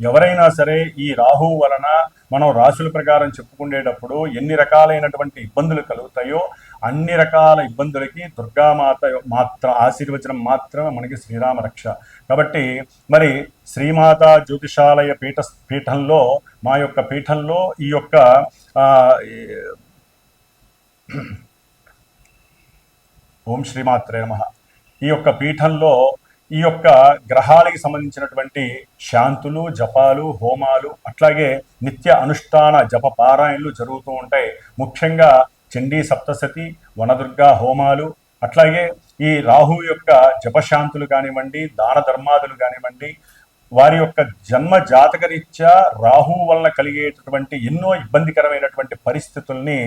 ఎవరైనా సరే ఈ రాహువు వలన మనం రాశుల ప్రకారం చెప్పుకునేటప్పుడు ఎన్ని రకాలైనటువంటి ఇబ్బందులు కలుగుతాయో అన్ని రకాల ఇబ్బందులకి దుర్గామాత మాత్ర ఆశీర్వచనం మాత్రమే మనకి శ్రీరామ రక్ష. కాబట్టి మరి శ్రీమాత జ్యోతిషాలయ పీఠ పీఠంలో మా యొక్క పీఠంలో ఈ యొక్క ఓం శ్రీమాత్రే నమ. ఈ యొక్క పీఠంలో ఈ యొక్క గ్రహాలకి సంబంధించినటువంటి శాంతులు జపాలు హోమాలు అట్లాగే నిత్య అనుష్ఠాన జప పారాయణలు జరుగుతూ ఉంటాయి. ముఖ్యంగా చండీ సప్తసతి వనదుర్గా హోమాలు అట్లాగే ఈ రాహు యొక్క జపశాంతులు కానివ్వండి దాన ధర్మాదులు కానివ్వండి వారి యొక్క జన్మ జాతకరీత్యా రాహు వలన కలిగేటటువంటి ఎన్నో ఇబ్బందికరమైనటువంటి పరిస్థితుల్ని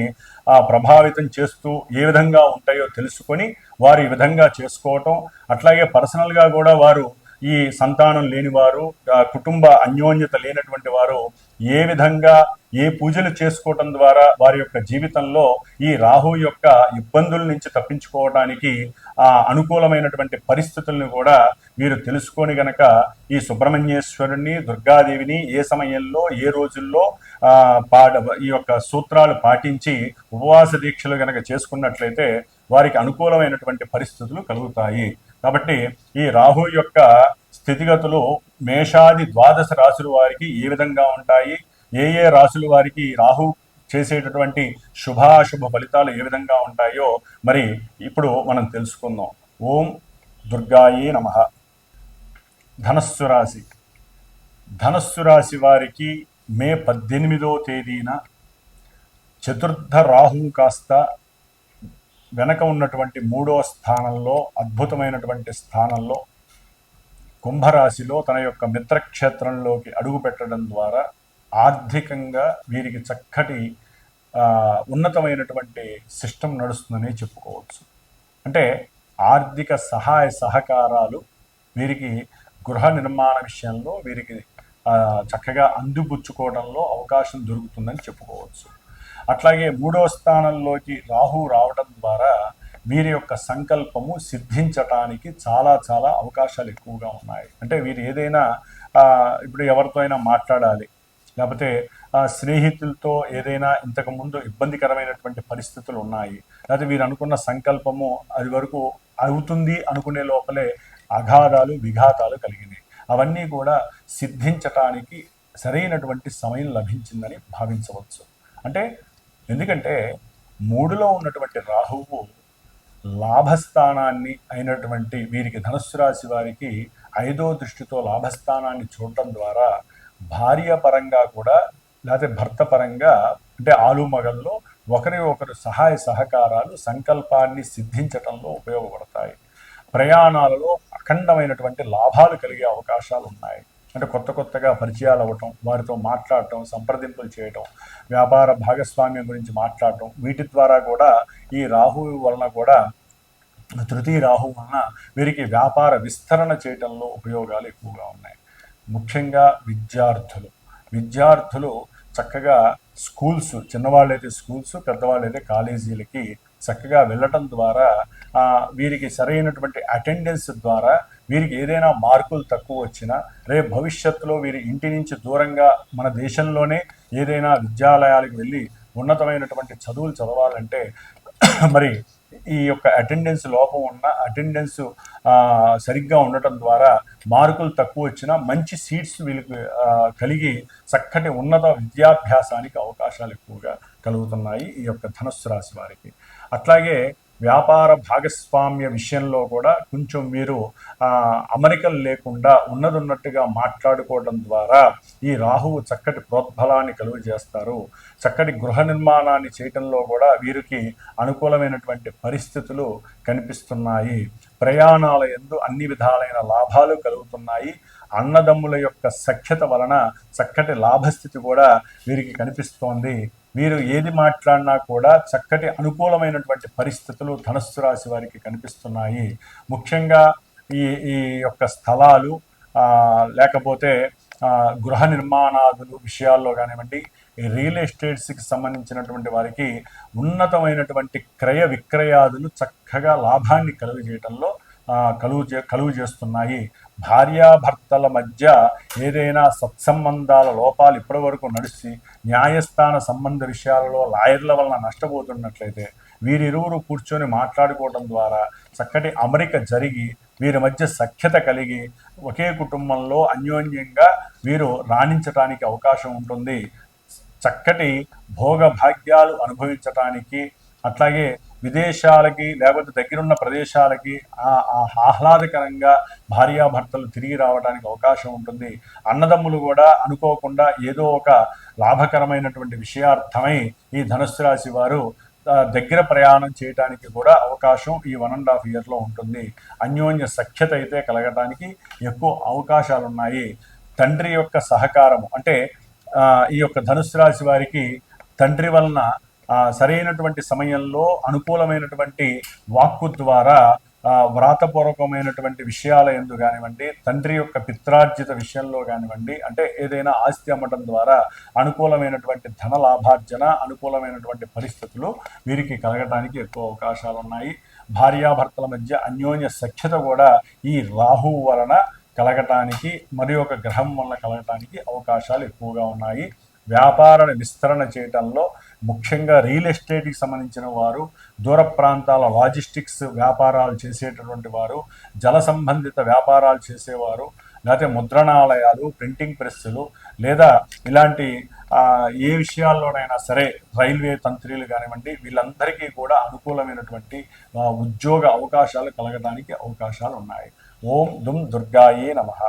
ప్రభావితం చేస్తూ ఏ విధంగా ఉంటాయో తెలుసుకొని వారు ఈ విధంగా చేసుకోవటం అట్లాగే పర్సనల్గా కూడా వారు ఈ సంతానం లేనివారు కుటుంబ అన్యోన్యత లేనటువంటి వారు ఏ విధంగా ఏ పూజలు చేసుకోవటం ద్వారా వారి యొక్క జీవితంలో ఈ రాహు యొక్క ఇబ్బందుల నుంచి తప్పించుకోవడానికి ఆ అనుకూలమైనటువంటి పరిస్థితులను కూడా మీరు తెలుసుకొని గనక ఈ సుబ్రహ్మణ్యేశ్వరుని దుర్గాదేవిని ఏ సమయంలో ఏ రోజుల్లో పాట ఈ యొక్క సూత్రాలు పాటించి ఉపవాస దీక్షలు గనక చేసుకున్నట్లయితే వారికి అనుకూలమైనటువంటి పరిస్థితులు కలుగుతాయి. కాబట్టి ఈ రాహు యొక్క స్థితిగతులు మేషాది ద్వాదశ రాశుల వారికి ఏ విధంగా ఉంటాయి? ఏ ఏ రాశుల వారికి రాహు చేసేటటువంటి శుభాశుభ ఫలితాలు ఏ విధంగా ఉంటాయో మరి ఇప్పుడు మనం తెలుసుకుందాం. ఓం దుర్గాయే నమ. ధనస్సు రాశి. ధనస్సు రాశి వారికి మే పద్దెనిమిదో తేదీన చతుర్థ రాహు కాస్త వెనక ఉన్నటువంటి మూడో స్థానంలో అద్భుతమైనటువంటి స్థానంలో కుంభరాశిలో తన యొక్క మిత్రక్షేత్రంలోకి అడుగు పెట్టడం ద్వారా ఆర్థికంగా వీరికి చక్కటి ఉన్నతమైనటువంటి సిస్టమ్ నడుస్తుందని చెప్పుకోవచ్చు. అంటే ఆర్థిక సహాయ సహకారాలు వీరికి గృహ నిర్మాణ విషయంలో వీరికి చక్కగా అందిపుచ్చుకోవడంలో అవకాశం దొరుకుతుందని చెప్పుకోవచ్చు. అట్లాగే మూడో స్థానంలోకి రాహు రావడం ద్వారా వీరి యొక్క సంకల్పము సిద్ధించటానికి చాలా చాలా అవకాశాలు ఎక్కువగా ఉన్నాయి. అంటే వీరు ఏదైనా ఇప్పుడు ఎవరితో అయినా మాట్లాడాలి. లేకపోతే స్నేహితులతో ఏదైనా ఇంతకుముందు ఇబ్బందికరమైనటువంటి పరిస్థితులు ఉన్నాయి. లేకపోతే వీరు అనుకున్న సంకల్పము అది వరకు అవుతుంది అనుకునే లోపలే అఘాధాలు విఘాతాలు కలిగినాయి. అవన్నీ కూడా సిద్ధించటానికి సరైనటువంటి సమయం లభించిందని భావించవచ్చు. అంటే ఎందుకంటే మూడులో ఉన్నటువంటి రాహువు లాభస్థానాన్ని అయినటువంటి వీరికి ధనుస్సు రాశి వారికి ఐదో దృష్టితో లాభస్థానాన్ని చూడటం ద్వారా భార్య పరంగా కూడా లేకపోతే భర్త పరంగా అంటే ఆలు మగల్లో ఒకరి ఒకరు సహాయ సహకారాలు సంకల్పాన్ని సిద్ధించటంలో ఉపయోగపడతాయి. ప్రయాణాలలో అఖండమైనటువంటి లాభాలు కలిగే అవకాశాలు ఉన్నాయి అంటే కొత్త కొత్తగా పరిచయాలు అవ్వటం వారితో మాట్లాడటం సంప్రదింపులు చేయటం వ్యాపార భాగస్వామ్యం గురించి మాట్లాడటం వీటి ద్వారా కూడా ఈ రాహు వలన కూడా తృతీయ రాహు వలన వీరికి వ్యాపార విస్తరణ చేయటంలో ఉపయోగాలు ఎక్కువగా ఉన్నాయి. ముఖ్యంగా విద్యార్థులు. విద్యార్థులు చక్కగా స్కూల్స్ చిన్నవాళ్ళైతే స్కూల్స్ పెద్దవాళ్ళైతే కాలేజీలకి చక్కగా వెళ్ళటం ద్వారా వీరికి సరైనటువంటి అటెండెన్స్ ద్వారా వీరికి ఏదైనా మార్కులు తక్కువ వచ్చినా రేపు భవిష్యత్తులో వీరి ఇంటి నుంచి దూరంగా మన దేశంలోనే ఏదైనా విద్యాలయాలకు వెళ్ళి ఉన్నతమైనటువంటి చదువులు చదవాలంటే మరి ఈ యొక్క అటెండెన్స్ లోపం ఉన్న అటెండెన్స్ సరిగ్గా ఉండటం ద్వారా మార్కులు తక్కువ వచ్చినా మంచి సీట్స్ వీళ్ళకి కలిగి చక్కటి ఉన్నత విద్యాభ్యాసానికి అవకాశాలు ఎక్కువగా కలుగుతున్నాయి ఈ యొక్క ధనుస్సు రాశి వారికి. అట్లాగే వ్యాపార భాగస్వామ్య విషయంలో కూడా కొంచెం మీరు అమరికలు లేకుండా ఉన్నదున్నట్టుగా మాట్లాడుకోవడం ద్వారా ఈ రాహువు చక్కటి ప్రోద్బలాన్ని కలుగు చేస్తారు చక్కటి గృహ నిర్మాణాన్ని చేయటంలో కూడా వీరికి అనుకూలమైనటువంటి పరిస్థితులు కనిపిస్తున్నాయి. ప్రయాణాల ఎందు అన్ని విధాలైన లాభాలు కలుగుతున్నాయి. అన్నదమ్ముల యొక్క సఖ్యత వలన చక్కటి లాభస్థితి కూడా వీరికి కనిపిస్తోంది. మీరు ఏది మాట్లాడినా కూడా చక్కటి అనుకూలమైనటువంటి పరిస్థితులు ధనస్సు రాశి వారికి కనిపిస్తున్నాయి. ముఖ్యంగా ఈ ఈ యొక్క స్థలాలు లేకపోతే గృహ నిర్మాణాదులు విషయాల్లో కానివ్వండి రియల్ ఎస్టేట్స్కి సంబంధించినటువంటి వారికి ఉన్నతమైనటువంటి క్రయ విక్రయాదులు చక్కగా లాభాన్ని కలుగజేయటంలో ఆ, కలుగు చే కలుగు చేస్తున్నాయి. భార్యాభర్తల మధ్య ఏదైనా సత్సంబంధాల లోపాలు ఇప్పటి వరకు నడిచి న్యాయస్థాన సంబంధ విషయాలలో లాయర్ల వలన నష్టపోతున్నట్లయితే వీరిరువురు కూర్చొని మాట్లాడుకోవడం ద్వారా చక్కటి అమరిక జరిగి వీరి మధ్య సఖ్యత కలిగి ఒకే కుటుంబంలో అన్యోన్యంగా వీరు రాణించటానికి అవకాశం ఉంటుంది. చక్కటి భోగభాగ్యాలు అనుభవించటానికి అట్లాగే విదేశాలకి లేకపోతే దగ్గరున్న ప్రదేశాలకి ఆహ్లాదకరంగా భార్యాభర్తలు తిరిగి రావడానికి అవకాశం ఉంటుంది. అన్నదమ్ములు కూడా అనుకోకుండా ఏదో ఒక లాభకరమైనటువంటి విషయార్థమై ఈ ధనుస్సు రాశి వారు దగ్గర ప్రయాణం చేయడానికి కూడా అవకాశం ఈ వన్ అండ్ హాఫ్ ఇయర్లో ఉంటుంది. అన్యోన్య సఖ్యత అయితే కలగడానికి ఎక్కువ అవకాశాలు ఉన్నాయి తండ్రి యొక్క సహకారము అంటే ఈ యొక్క ధనుస్సు రాశి వారికి తండ్రి వలన సరైనటువంటి సమయంలో అనుకూలమైనటువంటి వాక్కు ద్వారా వ్రాతపూర్వకమైనటువంటి విషయాల ఎందు కానివ్వండి తండ్రి యొక్క పిత్రార్జిత విషయంలో కానివ్వండి అంటే ఏదైనా ఆస్తి అమ్మటం ద్వారా అనుకూలమైనటువంటి ధన లాభార్జన అనుకూలమైనటువంటి పరిస్థితులు వీరికి కలగటానికి ఎక్కువ అవకాశాలు ఉన్నాయి. భార్యాభర్తల మధ్య అన్యోన్య సఖ్యత కూడా ఈ రాహువు వలన కలగటానికి మరి ఒక గ్రహం వలన కలగటానికి అవకాశాలు ఎక్కువగా ఉన్నాయి. వ్యాపార విస్తరణ చేయటంలో ముఖ్యంగా రియల్ ఎస్టేట్కి సంబంధించిన వారు దూర ప్రాంతాల లాజిస్టిక్స్ వ్యాపారాలు చేసేటటువంటి వారు జల సంబంధిత వ్యాపారాలు చేసేవారు లేకపోతే ముద్రణాలయాలు ప్రింటింగ్ ప్రెస్సులు లేదా ఇలాంటి ఏ విషయాల్లోనైనా సరే రైల్వే తంత్రిలు కానివ్వండి వీళ్ళందరికీ కూడా అనుకూలమైనటువంటి ఉద్యోగ అవకాశాలు కలగడానికి అవకాశాలు ఉన్నాయి ఓం దుమ్ దుర్గాయే నమః.